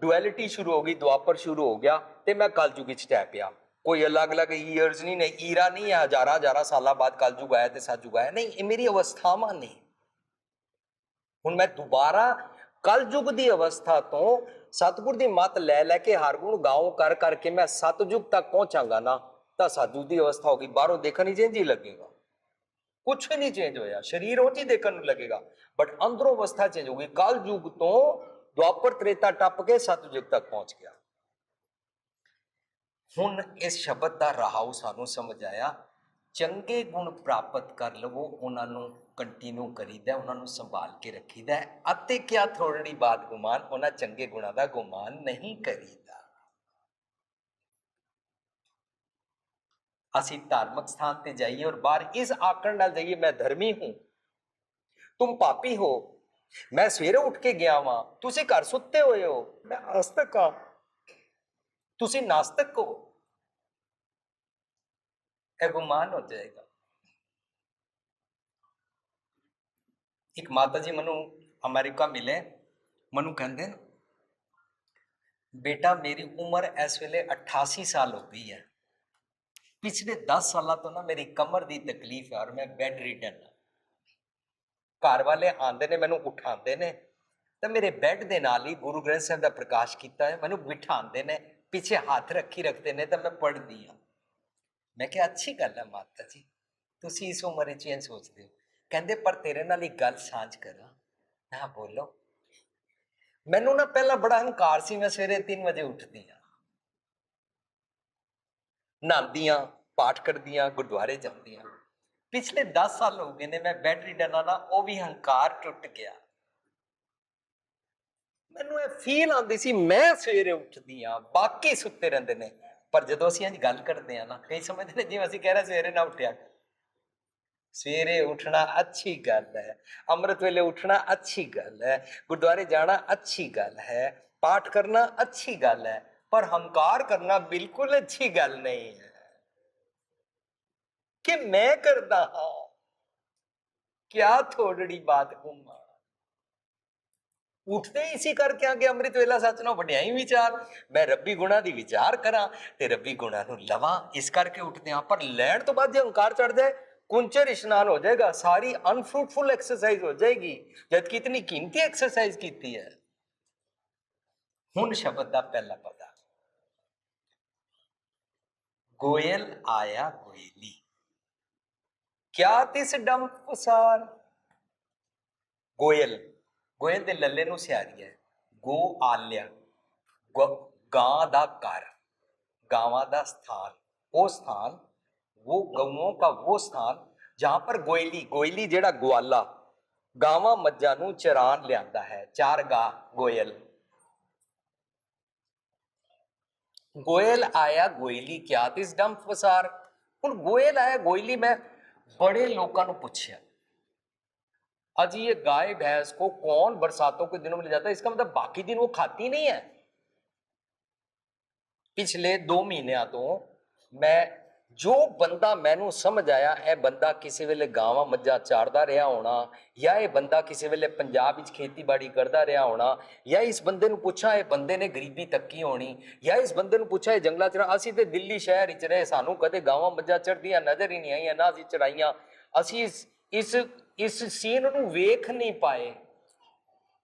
ਡੁਐਲਿਟੀ ਸ਼ੁਰੂ ਹੋ ਗਈ, ਦੁਆਪਰ ਸ਼ੁਰੂ ਹੋ ਗਿਆ ਤੇ ਮੈਂ ਕਲਯੁਗ ਵਿੱਚ ਟਹਿ ਪਿਆ। ਕੋਈ ਅਲੱਗ-ਅਲੱਗ ਈਅਰਸ ਨਹੀਂ ਨੇ ਈਰਾ ਨਹੀਂ ਹੈ ਹਜ਼ਾਰਾਂ ਹਜ਼ਾਰਾਂ ਸਾਲਾਂ ਬਾਅਦ ਕਲਯੁਗ ਆਇਆ ਤੇ ਸਤਯੁਗ ਆਇਆ ਨਹੀਂ, ਇਹ ਮੇਰੀ ਅਵਸਥਾਵਾਂ ਨੇ। ਹੁਣ ਮੈਂ ਦੁਬਾਰਾ ਕਲਯੁਗ ਦੀ ਅਵਸਥਾ ਤੋਂ ਸਤਿਗੁਰ ਦੀ ਮੱਤ ਲੈ ਲੈ ਕੇ ਹਰ ਗੁਣ ਗਾਉ ਕਰ ਕਰਕੇ ਮੈਂ ਸਤਜੁਗ ਤੱਕ ਪਹੁੰਚਾਂਗਾ ਨਾ ਤਾਂ ਸਤਜੁਗ ਦੀ ਅਵਸਥਾ ਹੋਗੀ ਬਾਹਰੋਂ ਦੇਖਣ ਹੀ ਚੇਂਜ ਹੀ ਲੱਗੇਗਾ ਕੁਝ ਨਹੀਂ ਚੇਂਜ ਹੋਇਆ ਸਰੀਰ ਉਹ 'ਚ ਹੀ ਦੇਖਣ ਨੂੰ ਲੱਗੇਗਾ ਬਟ ਅੰਦਰੋਂ ਅਵਸਥਾ ਚੇਂਜ ਹੋ ਗਈ ਕਲਯੁਗ ਤੋਂ ਦੁਆਪਰ ਤ੍ਰੇਤਾ ਟੱਪ ਕੇ ਸਤਜੁਗ ਤੱਕ ਪਹੁੰਚ ਗਿਆ ਹੁਣ ਇਸ ਸ਼ਬਦ ਦਾ ਰਹਾਉ ਸਾਨੂੰ ਸਮਝ ਆਇਆ ਚੰਗੇ ਗੁਣ ਪ੍ਰਾਪਤ ਕਰ ਲਵੋ, ਉਹਨਾਂ ਨੂੰ ਕੰਟੀਨਿਊ ਕਰੀਦਾ, ਉਹਨਾਂ ਨੂੰ ਸੰਭਾਲ ਕੇ ਰੱਖੀਦਾ ਅਤੇ ਕਿਆ ਥੋੜੀ ਬਾਤ ਗੁਮਾਨ, ਉਹਨਾਂ ਚੰਗੇ ਗੁਣਾਂ ਦਾ ਗੁਮਾਨ ਨਹੀਂ ਕਰੀਦਾ। ਅਸੀਂ ਧਾਰਮਿਕ ਸਥਾਨ ਤੇ ਜਾਈਏ ਔਰ ਬਾਹਰ ਇਸ ਆਕੜ ਨਾਲ ਜਾਈਏ, ਮੈਂ ਧਰਮੀ ਹੂੰ। ਤੁਮ ਪਾਪੀ ਹੋ। ਮੈਂ ਸਵੇਰੇ ਉੱਠ ਕੇ ਗਿਆ ਵਾਂ। ਤੁਸੀਂ ਘਰ ਸੁੱਤੇ ਹੋਏ ਹੋ। ਮੈਂ ਆਸਤਕ ਹਾਂ। ਤੁਸੀਂ ਨਾਸਤਕ ਹੋ। ਇਹ ਗੁਮਾਨ ਹੋ ਜਾਏਗਾ ਇੱਕ ਮਾਤਾ ਜੀ ਮੈਨੂੰ ਅਮਰੀਕਾ ਮਿਲੇ ਮੈਨੂੰ ਕਹਿੰਦੇ ਨੇ, ਬੇਟਾ ਮੇਰੀ ਉਮਰ ਇਸ ਵੇਲੇ 88 ਸਾਲ ਹੋ ਗਈ ਹੈ ਪਿਛਲੇ 10 ਸਾਲਾਂ ਤੋਂ ਨਾ ਮੇਰੀ ਕਮਰ ਦੀ ਤਕਲੀਫ ਹੈ ਔਰ ਮੈਂ ਬੈੱਡ ਰੀਡਨ ਘਰ ਵਾਲੇ ਆਂਦੇ ਨੇ ਮੈਨੂੰ ਉਠਾਉਂਦੇ ਨੇ ਤਾਂ ਮੇਰੇ ਬੈੱਡ ਦੇ ਨਾਲ ਹੀ ਗੁਰੂ ਗ੍ਰੰਥ ਸਾਹਿਬ ਦਾ ਪ੍ਰਕਾਸ਼ ਕੀਤਾ ਹੈ ਮੈਨੂੰ ਬਿਠਾਉਂਦੇ ਨੇ ਪਿੱਛੇ ਹੱਥ ਰੱਖੀ ਰੱਖਦੇ ਨੇ ਤਾਂ ਮੈਂ ਪੜ੍ਹਦੀ ਹਾਂ ਮੈਂ ਕਿਹਾ, ਅੱਛੀ ਗੱਲ ਹੈ ਮਾਤਾ ਜੀ, ਤੁਸੀਂ ਇਸ ਉਮਰ ਵਿੱਚ ਇਹ ਸੋਚਦੇ ਹੋ। ਕਹਿੰਦੇ, ਪਰ ਤੇਰੇ ਨਾਲ ਇੱਕ ਗੱਲ ਸਾਂਝ ਕਰਾਂ। ਨਾ ਬੋਲੋ। ਮੈਨੂੰ ਨਾ ਪਹਿਲਾਂ ਬੜਾ ਹੰਕਾਰ ਸੀ, ਮੈਂ ਸਵੇਰੇ 3 ਵਜੇ ਉੱਠਦੀ ਆ ਨਹਾਉਂਦੀਆਂ, ਪਾਠ ਕਰਦੀਆਂ, ਗੁਰਦੁਆਰੇ ਜਾਂਦੀਆਂ। ਪਿਛਲੇ 10 ਸਾਲ ਹੋ ਗਏ ਨੇ ਮੈਂ ਬੈੱਡ ਰੀਡਰ ਨਾਲ ਉਹ ਵੀ ਹੰਕਾਰ ਟੁੱਟ ਗਿਆ। ਮੈਨੂੰ ਇਹ ਫੀਲ ਆਉਂਦੀ ਸੀ, ਮੈਂ ਸਵੇਰੇ ਉੱਠਦੀ ਆ ਬਾਕੀ ਸੁੱਤੇ ਰਹਿੰਦੇ ਨੇ। ਪਰ ਜਦੋਂ ਅਸੀਂ ਅੱਜ ਗੱਲ ਕਰਦੇ ਆ ਨਾ ਕਈ ਸਮਝਦੇ ਨੇ ਜਿਵੇਂ ਅਸੀਂ ਕਹਿ ਰਹੇ ਸਵੇਰੇ ਨਾ ਉੱਠਿਆ ਸਵੇਰੇ ਉੱਠਣਾ ਅੱਛੀ ਗੱਲ ਹੈ ਅੰਮ੍ਰਿਤ ਵੇਲੇ ਉੱਠਣਾ ਅੱਛੀ ਗੱਲ ਹੈ ਗੁਰਦੁਆਰੇ ਜਾਣਾ ਅੱਛੀ ਗੱਲ ਹੈ ਪਾਠ ਕਰਨਾ ਅੱਛੀ ਗੱਲ ਹੈ ਪਰ ਹੰਕਾਰ ਕਰਨਾ ਬਿਲਕੁਲ ਅੱਛੀ ਗੱਲ ਨਹੀਂ ਹੈ ਕਿ ਮੈਂ ਕਰਦਾ ਹਾਂ ਕਿਆ ਥੋੜੀ ਬਾਤ ਹੁਮਾ ਉੱਠਦੇ ਹੀ ਇਸੀ ਕਰਕੇ ਆਗੇ ਅੰਮ੍ਰਿਤ ਵੇਲਾ ਸੱਚ ਨੂੰ ਵਡਿਆਈ ਵਿਚਾਰ। ਮੈਂ ਰੱਬੀ ਗੁਣਾ ਦੀ ਵਿਚਾਰ ਕਰਾਂ ਤੇ ਰੱਬੀ ਗੁਣਾ ਨੂੰ ਲਵਾਂ। ਇਸ ਕਰਕੇ ਉੱਠਦੇ ਹਾਂ, ਪਰ ਲੈਣ ਤੋਂ ਬਾਅਦ ਜੇ ਹੰਕਾਰ ਚੜ ਜਾਏ ਕੁੰਚਰ ਇਸ਼ਨਾਨ ਹੋ ਜਾਏਗਾ, ਸਾਰੀ ਅਨਫਰੂਟਫੁਲ ਐਕਸਰਸਾਈਜ਼ ਹੋ ਜਾਏਗੀ। ਜਦ ਕਿ ਇਤਨੀ ਕੀਮਤੀ ਐਕਸਰਸਾਈਜ਼ ਕੀਤੀ ਹੈ। ਹੁਣ ਸ਼ਬਦ ਦਾ ਪਹਿਲਾ ਪਤਾ ਗੋਇਲ ਆਇਆ ਗੋਇਲੀ। ਕਿਆ ਤਿਸ ਡੰਮ ਪਸਾਰ ਗੋਇਲ ਦੇ ਲੱਲੇ ਨੂੰ ਸਿਆਰੀਆਂ ਗੋ ਆਲਿਆ, ਗਾਂ ਦਾ ਘਰ गावा ਦਾ ਸਥਾਨ, ਉਹ ਸਥਾਨ, ਉਹ ਗਊਆਂ ਦਾ ਉਹ ਸਥਾਨ, ਜਹਾਂ ਪਰ ਗੋਇਲੀ ਗੋਇਲੀ ਜਿਹੜਾ ਗਵਾਲਾ, ਗਾਵਾ ਮੱਝਾਂ ਨੂੰ ਚਰਾਨ ਲਿਆਂਦਾ ਹੈ, ਚਾਰ ਚਾਰਗਾ ਗੋਇਲ। ਗੋਇਲ ਆਇਆ, ਗੋਇਲੀ ਕਿਆ ਤਿਸ ਡੰਫ ਵਸਾਰ ਹੁਣ ਗੋਇਲ ਆਇਆ, ਗੋਇਲੀ ਮੈਂ ਬੜੇ ਲੋਕਾਂ ਨੂੰ ਪੁੱਛਿਆ। अजी ये गाय भैंस को कौन बरसातों के दिनों में ले जाता है इसका मतलब बाकी दिन वो खाती नहीं है ਪਿਛਲੇ 2 ਮਹੀਨਿਆਂ ਤੋਂ ਮੈਂ ਜੋ ਬੰਦਾ ਮੈਨੂੰ ਸਮਝ ਆਇਆ ਇਹ ਬੰਦਾ ਕਿਸੇ ਵੇਲੇ ਗਾਵਾਂ ਮੱਝਾਂ ਚਾਰਦਾ ਰਿਹਾ ਹੋਣਾ ਜਾਂ ਇਹ ਬੰਦਾ ਕਿਸੇ ਵੇਲੇ ਪੰਜਾਬ ਵਿੱਚ ਖੇਤੀਬਾੜੀ ਕਰਦਾ ਰਿਹਾ ਹੋਣਾ ਜਾਂ ਇਸ ਬੰਦੇ ਨੂੰ ਪੁੱਛਾਂ ਇਹ ਬੰਦੇ ਨੇ ਗਰੀਬੀ ਤੱਕੀ ਹੋਣੀ ਜਾਂ ਇਸ ਬੰਦੇ ਨੂੰ ਪੁੱਛਾਂ ਇਹ ਜੰਗਲਾਂ ਚ ਰਿਹਾ- ਅਸੀਂ ਤੇ ਦਿੱਲੀ ਸ਼ਹਿਰ ਵਿੱਚ ਰਹੇ ਸਾਨੂੰ ਕਦੇ ਗਾਵਾਂ ਮੱਝਾਂ ਚੜਦੀਆਂ ਨਜ਼ਰ ਹੀ ਨਹੀਂ ਆਈਆਂ ਨਾ ਅਸੀਂ ਚੜਾਈਆਂ ਅਸੀਂ ਇਸ ਇਸ ਇਸ ਸੀਨ ਨੂੰ ਵੇਖ ਨਹੀਂ ਪਾਏ।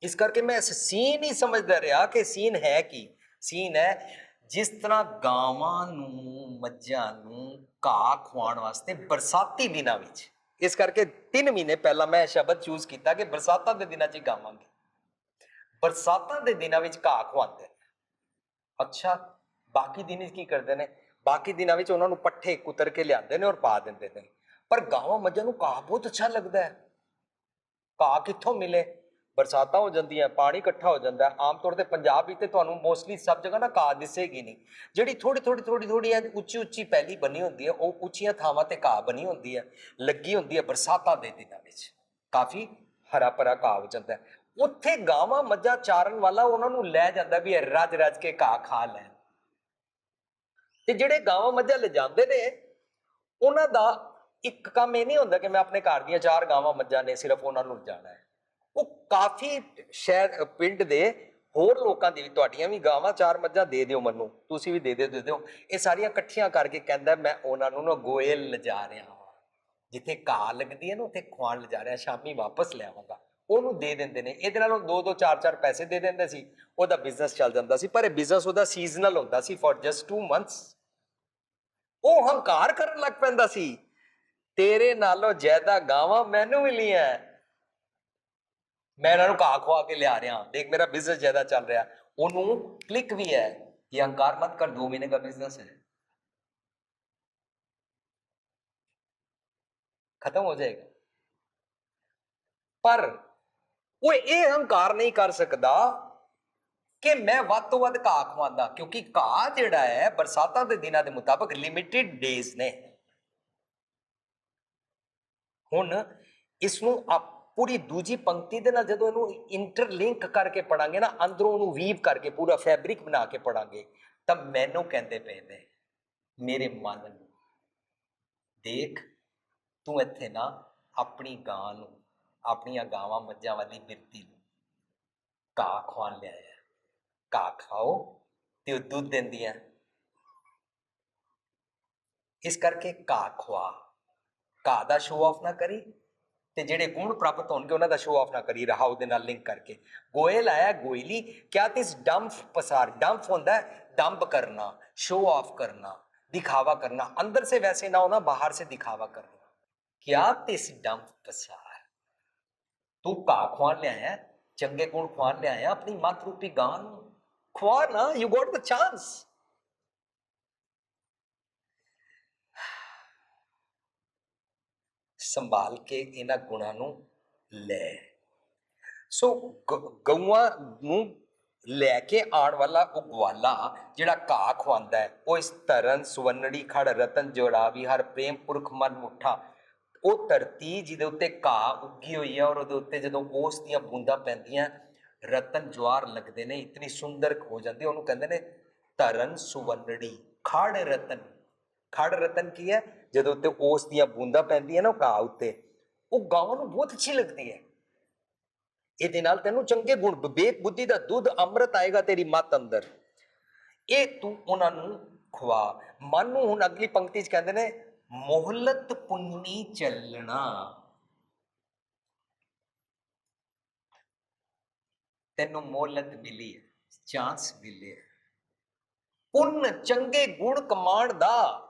ਇਸ ਕਰਕੇ ਮੈਂ ਇਸ ਸੀਨ ਹੀ ਸਮਝਦਾ ਰਿਹਾ ਕਿ ਸੀਨ ਹੈ ਕੀ? ਸੀਨ ਹੈ ਜਿਸ ਤਰ੍ਹਾਂ ਗਾਵਾਂ ਨੂੰ, ਮੱਝਾਂ ਨੂੰ ਘਾਹ ਖਵਾਉਣ ਵਾਸਤੇ ਬਰਸਾਤੀ ਦਿਨਾਂ ਵਿੱਚ। ਇਸ ਕਰਕੇ 3 ਮਹੀਨੇ ਪਹਿਲਾਂ ਮੈਂ ਸ਼ਬਦ ਚੂਜ਼ ਕੀਤਾ ਕਿ ਬਰਸਾਤਾਂ ਦੇ ਦਿਨਾਂ 'ਚ ਹੀ ਗਾਵਾਂਗੇ। ਬਰਸਾਤਾਂ ਦੇ ਦਿਨਾਂ ਵਿੱਚ ਘਾਹ ਖਵਾਉਂਦੇ ਨੇ ਅੱਛਾ, ਬਾਕੀ ਦਿਨ ਕੀ ਕਰਦੇ ਨੇ? ਬਾਕੀ ਦਿਨਾਂ ਵਿੱਚ ਉਹਨਾਂ ਨੂੰ ਪੱਠੇ ਕੁਤਰ ਕੇ ਲਿਆਉਂਦੇ ਨੇ ਔਰ ਪਾ ਦਿੰਦੇ ਨੇ। ਪਰ ਗਾਵਾਂ ਮੱਝਾਂ ਨੂੰ ਘਾਹ ਬਹੁਤ ਅੱਛਾ ਲੱਗਦਾ ਹੈ। ਘਾਹ ਕਿੱਥੋਂ ਮਿਲੇ? ਬਰਸਾਤਾਂ ਹੋ ਜਾਂਦੀਆਂ, ਪਾਣੀ ਇਕੱਠਾ ਹੋ ਜਾਂਦਾ ਆਮ ਤੌਰ ਤੇ ਪੰਜਾਬ ਵਿੱਚ ਤੇ ਤੁਹਾਨੂੰ ਮੋਸਟਲੀ ਸਭ ਜਗ੍ਹਾ ਨਾ ਘਾਹ ਦਿਸੇਗੀ ਨਹੀਂ। ਜਿਹੜੀ ਥੋੜੀ ਥੋੜੀ ਥੋੜੀ ਥੋੜੀ ਉੱਚੀ ਉੱਚੀ ਪੈਲੀ ਬਣੀ ਹੁੰਦੀ ਹੈ, ਉਹ ਉੱਚੀਆਂ ਥਾਵਾਂ ਤੇ ਘਾਹ ਬਣੀ ਹੁੰਦੀ ਹੈ, ਲੱਗੀ ਹੁੰਦੀ ਹੈ ਬਰਸਾਤਾਂ ਦੇ ਦਿਨਾਂ ਵਿੱਚ। ਕਾਫੀ ਹਰਾ ਭਰਾ ਘਾਹ ਹੋ ਜਾਂਦਾ ਉੱਥੇ ਗਾਵਾਂ ਮੱਝਾਂ ਚਾਰਨ ਵਾਲਾ ਉਹਨਾਂ ਨੂੰ ਲੈ ਜਾਂਦਾ ਵੀ ਇਹ ਰੱਜ ਰੱਜ ਕੇ ਘਾਹ ਖਾ ਲੈ ਤੇ ਜਿਹੜੇ ਗਾਵਾਂ ਮੱਝਾਂ ਲਿਜਾਂਦੇ ਨੇ, ਉਹਨਾਂ ਦਾ ਇੱਕ ਕੰਮ ਇਹ ਨਹੀਂ ਹੁੰਦਾ ਕਿ ਮੈਂ ਆਪਣੇ ਘਰ ਦੀਆਂ ਚਾਰ ਗਾਵਾਂ ਮੱਝਾਂ ਨੇ ਸਿਰਫ ਉਹਨਾਂ ਨੂੰ ਲਿਜਾਣਾ ਹੈ। ਉਹ ਕਾਫੀ ਸ਼ਹਿਰ ਪਿੰਡ ਦੇ ਹੋਰ ਲੋਕਾਂ ਦੀ ਵੀ ਤੁਹਾਡੀਆਂ ਵੀ ਗਾਵਾਂ ਚਾਰ ਮੱਝਾਂ ਦੇ ਦਿਓ ਮੈਨੂੰ। ਤੁਸੀਂ ਵੀ ਦੇ ਦਿਓ ਦੇ ਦਿਓ। ਇਹ ਸਾਰੀਆਂ ਇਕੱਠੀਆਂ ਕਰਕੇ ਕਹਿੰਦਾ ਮੈਂ ਉਹਨਾਂ ਨੂੰ ਨਾ ਗੋਇਲ ਲਿਜਾ ਰਿਹਾ ਹਾਂ। ਜਿੱਥੇ ਘਾਹ ਲੱਗਦੀ ਹੈ ਨਾ, ਉੱਥੇ ਖਵਾਣ ਲਿਜਾ ਰਿਹਾ, ਸ਼ਾਮੀ ਵਾਪਸ ਲੈ ਆਵਾਂਗਾ। ਉਹਨੂੰ ਦੇ ਦਿੰਦੇ ਨੇ। ਇਹਦੇ ਨਾਲ ਉਹ ਦੋ ਦੋ, ਚਾਰ ਚਾਰ ਪੈਸੇ ਦੇ ਦਿੰਦੇ ਸੀ। ਉਹਦਾ ਬਿਜ਼ਨਸ ਚੱਲ ਜਾਂਦਾ ਸੀ। ਪਰ ਇਹ ਬਿਜ਼ਨਸ ਉਹਦਾ ਸੀਜ਼ਨਲ ਹੁੰਦਾ ਸੀ ਫॉर ਜਸਟ 2 ਮੰਥਸ ਉਹ ਹੰਕਾਰ ਕਰਨ ਲੱਗ ਪੈਂਦਾ ਸੀ। ਤੇਰੇ ਨਾਲੋਂ ਜ਼ਿਆਦਾ ਗਾਵਾਂ ਮੈਨੂੰ ਮਿਲੀਆਂ। ਮੈਂ ਇਹਨਾਂ ਨੂੰ ਘਾਹ ਖਵਾ ਕੇ ਲਿਆ ਰਿਹਾ। ਦੇਖ, ਮੇਰਾ ਬਿਜ਼ਨਸ ਜ਼ਿਆਦਾ ਚੱਲ ਰਿਹਾ। ਉਹਨੂੰ ਕਲਿੱਕ ਵੀ ਹੈ ਕਿ ਹੰਕਾਰ ਮਤ ਕਰ 2 ਮਹੀਨੇ ਦਾ ਬਿਜ਼ਨਸ ਹੈ। ਖਤਮ ਹੋ ਜਾਏਗਾ। ਪਰ ਉਹ ਇਹ ਹੰਕਾਰ ਨਹੀਂ ਕਰ ਸਕਦਾ ਕਿ ਮੈਂ ਵੱਧ ਤੋਂ ਵੱਧ ਘਾਹ ਖਵਾਉਂਦਾ ਕਿਉਂਕਿ ਘਾਹ ਜਿਹੜਾ ਹੈ, ਬਰਸਾਤਾਂ ਦੇ ਦਿਨਾਂ ਦੇ ਮੁਤਾਬਕ ਲਿਮਿਟਿਡ ਡੇਜ਼ ਨੇ। ਹੁਣ ਇਸ ਨੂੰ ਆਪ ਪੂਰੀ ਦੂਜੀ ਪੰਕਤੀ ਦੇ ਨਾਲ ਜਦੋਂ ਇਹਨੂੰ ਇੰਟਰਲਿੰਕ ਕਰਕੇ ਪੜਾਂਗੇ ਨਾ, ਅੰਦਰੋਂ ਉਹਨੂੰ ਵੀਵ ਕਰਕੇ ਪੂਰਾ ਫੈਬਰਿਕ ਬਣਾ ਕੇ ਪੜਾਂਗੇ, ਤਾਂ ਮੈਨੂੰ ਕਹਿੰਦੇ ਪਏ ਨੇ, ਮੇਰੇ ਮਨ ਨੂੰ ਦੇਖ, ਤੂੰ ਇੱਥੇ ਨਾ ਆਪਣੀ ਗਾਂ ਨੂੰ, ਆਪਣੀਆਂ ਗਾਵਾਂ ਮੱਝਾਂ ਵਾਲੀ ਬਿਰਤੀ ਨੂੰ ਘਾਹ ਖਵਾਉਣ ਲਿਆਇਆ ਘਾਹ ਖਾਓ ਤੇ ਉਹ ਦੁੱਧ ਦਿੰਦੀਆਂ। ਇਸ ਕਰਕੇ ਘਾਹ ਖਵਾ ਘਾ ਦਾ ਸ਼ੋਅ ਆਫ ਨਾ ਕਰੀ ਤੇ ਜਿਹੜੇ ਗੁਣ ਪ੍ਰਾਪਤ ਹੋਣਗੇ ਉਹਨਾਂ ਦਾ ਸ਼ੋਅ ਆਫ ਨਾ ਕਰੀ ਰਹਾਉ ਦੇ ਨਾਲ ਲਿੰਕ ਕਰਕੇ। ਗੋਇਲ ਆਇਆ ਗੋਇਲੀ, ਕਿਆ ਤਿਸ ਡੰਫ ਪਸਾਰ, ਡੰਫ ਹੁੰਦਾ ਹੈ ਡੰਪ ਕਰਨਾ ਸ਼ੋਅ ਆਫ ਕਰਨਾ, ਦਿਖਾਵਾ ਕਰਨਾ, ਅੰਦਰ ਸੇ ਵੈਸੇ ਨਾ ਹੋਣਾ, ਬਾਹਰ ਸੇ ਦਿਖਾਵਾ ਕਰਨਾ। ਕਿਆ ਤਿਸ ਡੰਪ ਪਸਾਰ? ਤੂੰ ਘਾ ਖਵਾਣ ਲਿਆਇਆ, ਚੰਗੇ ਗੁਣ ਖਵਾਣ ਲਿਆਇਆ, ਆਪਣੀ ਮਾਤ ਰੂਪੀ ਗਾਂ ਨੂੰ ਖਵਾ ਯੂ ਗੋਟ ਦਾ ਚਾਂਸ ਸੰਭਾਲ ਕੇ ਇਹਨਾਂ ਗੁਣਾਂ ਨੂੰ ਲੈ। ਸੋ ਗਊਆਂ ਨੂੰ ਲੈ ਕੇ ਆਉਣ ਵਾਲਾ ਉਗਵਾਲਾ ਜਿਹੜਾ ਘਾਹ ਖਵਾਉਂਦਾ ਹੈ, ਉਹ ਇਸ ਤਰਨ ਸੁਵਰਨੜੀ ਖੜ, ਰਤਨ ਜੋੜਾਵੀ ਹਰ, ਪ੍ਰੇਮ ਪੁਰਖ ਮਨ ਮੁੱਠਾ। ਉਹ ਧਰਤੀ ਜਿਹਦੇ ਉੱਤੇ ਘਾਹ ਉੱਗੀ ਹੋਈ ਹੈ ਔਰ ਉਹਦੇ ਉੱਤੇ ਜਦੋਂ ਉਸ ਦੀਆਂ ਬੂੰਦਾਂ ਪੈਂਦੀਆਂ, ਰਤਨ ਜਵਾਰ ਲੱਗਦੇ ਨੇ, ਇਤਨੀ ਸੁੰਦਰ ਹੋ ਜਾਂਦੀ, ਉਹਨੂੰ ਕਹਿੰਦੇ ਨੇ ਤਰਨ ਸੁਵਰਨੜੀ ਖੜ ਰਤਨ। ਖੜ ਰਤਨ ਕੀ ਹੈ? ਜਦੋਂ ਉੱਤੇ ਉਸ ਦੀਆਂ ਬੂੰਦਾਂ ਪੈਂਦੀਆਂ ਨਾ ਉਹ ਘਾਹ ਉੱਤੇ, ਉਹ ਗਾਵਾਂ ਨੂੰ ਬਹੁਤ ਅੱਛੀ ਲੱਗਦੀ ਹੈ। ਇਹਦੇ ਨਾਲ ਤੈਨੂੰ ਚੰਗੇ ਗੁਣ ਵਿਵੇਕ ਬੁੱਧੀ ਦਾ ਦੁੱਧ ਅੰਮ੍ਰਿਤ ਆਏਗਾ ਤੇਰੀ ਮੱਤ ਅੰਦਰ। ਇਹ ਤੂੰ ਉਹਨਾਂ ਨੂੰ ਖਵਾ। ਮਨ ਨੂੰ ਹੁਣ ਅਗਲੀ ਪੰਕਤੀ 'ਚ ਕਹਿੰਦੇ ਨੇ, ਮੋਹਲਤ ਪੁੰਨੀ ਚੱਲਣਾ। ਤੈਨੂੰ ਮੋਹਲਤ ਮਿਲੀ ਹੈ, ਚਾਂਸ ਮਿਲਿਆ ਪੁੰਨ ਚੰਗੇ ਗੁਣ ਕਮਾਣ ਦਾ